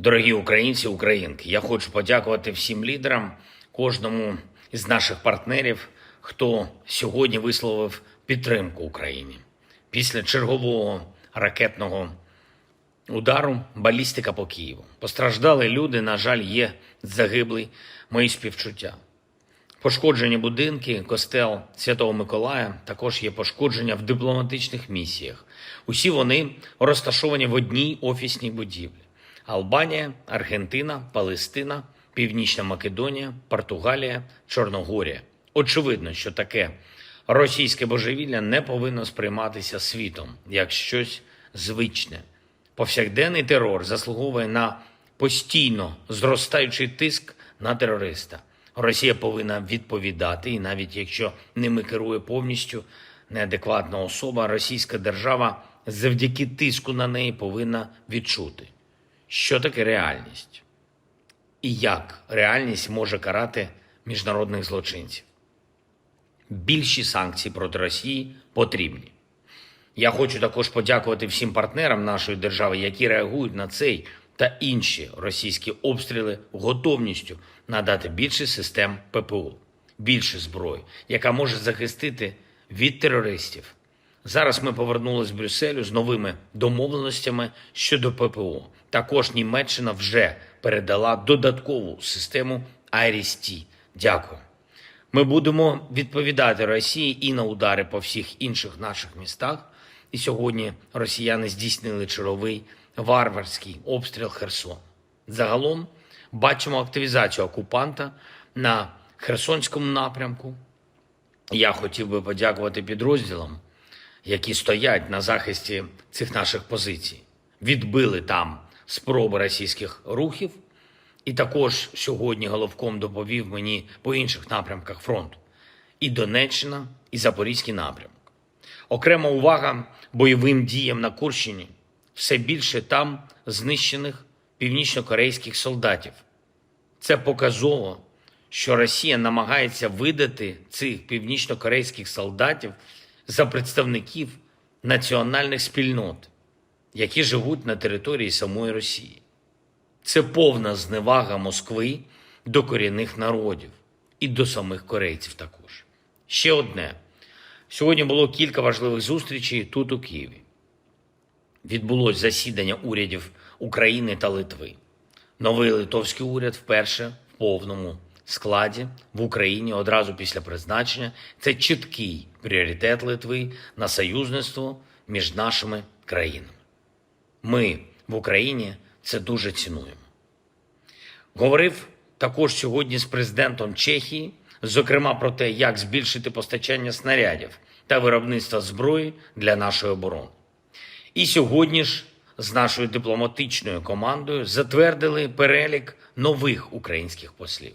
Дорогі українці, українки, я хочу подякувати всім лідерам, кожному із наших партнерів, хто сьогодні висловив підтримку Україні. Після чергового ракетного удару балістика по Києву. Постраждали люди, на жаль, є загиблий мої співчуття. Пошкоджені будинки, костел Святого Миколая, також є пошкодження в дипломатичних місіях. Усі вони розташовані в одній офісній будівлі: Албанія, Аргентина, Палестина, Північна Македонія, Португалія, Чорногорія. Очевидно, що таке російське божевілля не повинно сприйматися світом як щось звичне. Повсякденний терор заслуговує на постійно зростаючий тиск на терориста. Росія повинна відповідати, і навіть якщо ними керує повністю неадекватна особа, російська держава завдяки тиску на неї повинна відчути, що таке реальність і як реальність може карати міжнародних злочинців. Більші санкції проти Росії потрібні. Я хочу також подякувати всім партнерам нашої держави, які реагують на цей та інші російські обстріли готовністю надати більше систем ППО, більше зброї, яка може захистити від терористів. Зараз ми повернулися з Брюсселю з новими домовленостями щодо ППО. Також Німеччина вже передала додаткову систему IRIS-T. Дякую. Ми будемо відповідати Росії і на удари по всіх інших наших містах. І сьогодні росіяни здійснили черговий варварський обстріл Херсону. Загалом бачимо активізацію окупанта на Херсонському напрямку. Я хотів би подякувати підрозділам, які стоять на захисті цих наших позицій, відбили там спроби російських рухів. І також сьогодні головком доповів мені по інших напрямках фронту: і Донеччина, і Запорізький напрямок. Окрема увага бойовим діям на Курщині. Все більше там знищених північнокорейських солдатів. Це показово, що Росія намагається видати цих північнокорейських солдатів за представників національних спільнот, які живуть на території самої Росії. Це повна зневага Москви до корінних народів і до самих корейців також. Ще одне. Сьогодні було кілька важливих зустрічей тут, у Києві. Відбулось засідання урядів України та Литви. Новий литовський уряд вперше в повному складі в Україні одразу після призначення. Це чіткий пріоритет Литви на союзництво між нашими країнами. Ми в Україні це дуже цінуємо. Говорив також сьогодні з президентом Чехії, зокрема про те, як збільшити постачання снарядів та виробництва зброї для нашої оборони. І сьогодні ж з нашою дипломатичною командою затвердили перелік нових українських послів.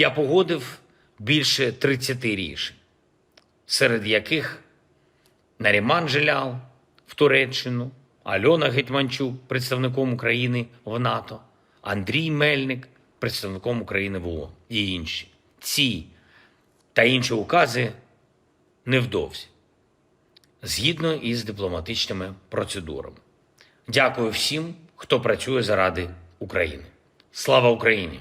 Я погодив більше 30 рішень, серед яких Наріман Желял в Туреччину, Альона Гетьманчук, представником України в НАТО, Андрій Мельник, представником України в ООН і інші. Ці та інші укази невдовзі, згідно із дипломатичними процедурами. Дякую всім, хто працює заради України. Слава Україні!